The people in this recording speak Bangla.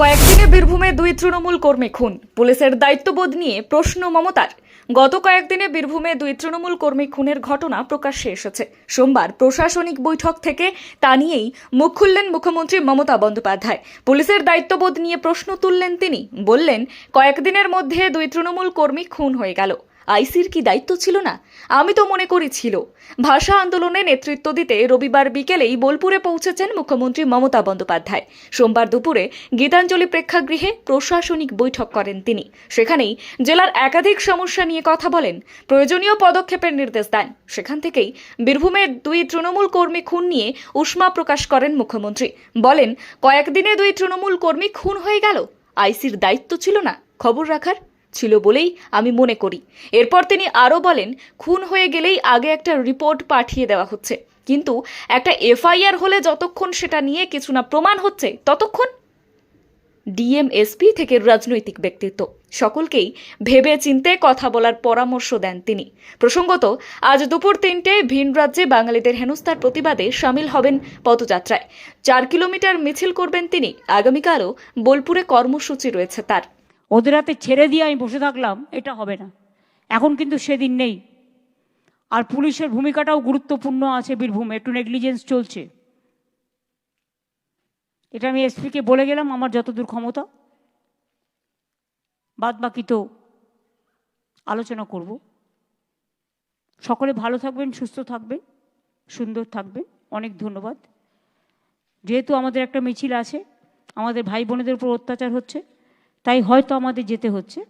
কয়েকদিনে বীরভূমে দুই তৃণমূল কর্মী খুন। পুলিশের দায়িত্ববোধ নিয়ে প্রশ্ন মমতার। গত কয়েকদিনে বীরভূমে দুই তৃণমূল কর্মী খুনের ঘটনা প্রকাশ্যে এসেছে। সোমবার প্রশাসনিক বৈঠক থেকে তা নিয়েই মুখ খুললেন মুখ্যমন্ত্রী মমতা বন্দ্যোপাধ্যায়। পুলিশের দায়িত্ববোধ নিয়ে প্রশ্ন তুললেন তিনি। বললেন, কয়েকদিনের মধ্যে দুই তৃণমূল কর্মী খুন হয়ে গেল। আইসির কি দায়িত্ব ছিল না? আমি তো মনে করি ছিল ভাষা আন্দোলনে নেতৃত্ব দিতে রবিবার বিকেলেই বোলপুরে পৌঁছেছেন মুখ্যমন্ত্রী মমতা বন্দ্যোপাধ্যায়। সোমবার দুপুরে গীতাঞ্জলি প্রেক্ষাগৃহে প্রশাসনিক বৈঠক করেন তিনি। সেখানেই জেলার একাধিক সমস্যা নিয়ে কথা বলেন। প্রয়োজনীয় পদক্ষেপের নির্দেশ দেন। সেখান থেকেই বীরভূমের দুই তৃণমূল কর্মী খুন নিয়ে উষ্মা প্রকাশ করেন মুখ্যমন্ত্রী। বলেন, কয়েকদিনে দুই তৃণমূল কর্মী খুন হয়ে গেল। আইসির দায়িত্ব ছিল না। খবর রাখার ছিল বলেই আমি মনে করি। এরপর তিনি আরও বলেন, খুন হয়ে গেলেই আগে একটা রিপোর্ট পাঠিয়ে দেওয়া হচ্ছে। কিন্তু একটা এফআইআর হলে যতক্ষণ সেটা নিয়ে কিছু না প্রমাণ হচ্ছে, ততক্ষণ ডিএমএসপি থেকে রাজনৈতিক ব্যক্তিত্ব। সকলকেই ভেবে চিনতে কথা বলার পরামর্শ দেন তিনি। প্রসঙ্গত, আজ দুপুর তিনটে ভিন রাজ্যে বাঙালিদের হেনস্থার প্রতিবাদে সামিল হবেন পদযাত্রায়। চার কিলোমিটার মিছিল করবেন তিনি। আগামীকালও বোলপুরে কর্মসূচি রয়েছে তার। ওদের হাতে ছেড়ে দিয়ে আমি বসে থাকলাম, এটা হবে না। এখন কিন্তু সেদিন নেই। আর পুলিশের ভূমিকাটাও গুরুত্বপূর্ণ আছে বীরভূমে, একটু নেগলিজেন্স চলছে। এটা আমি এসপিকে বলে গেলাম, আমার যতদূর ক্ষমতা। বাদ বাকি তো আলোচনা করব। সকলে ভালো থাকবেন, সুস্থ থাকবেন, সুন্দর থাকবেন। অনেক ধন্যবাদ। যেহেতু আমাদের একটা মিছিল আছে, আমাদের ভাই বোনেদের উপর অত্যাচার হচ্ছে তাই হয়তো আমাদের যেতে হচ্ছে।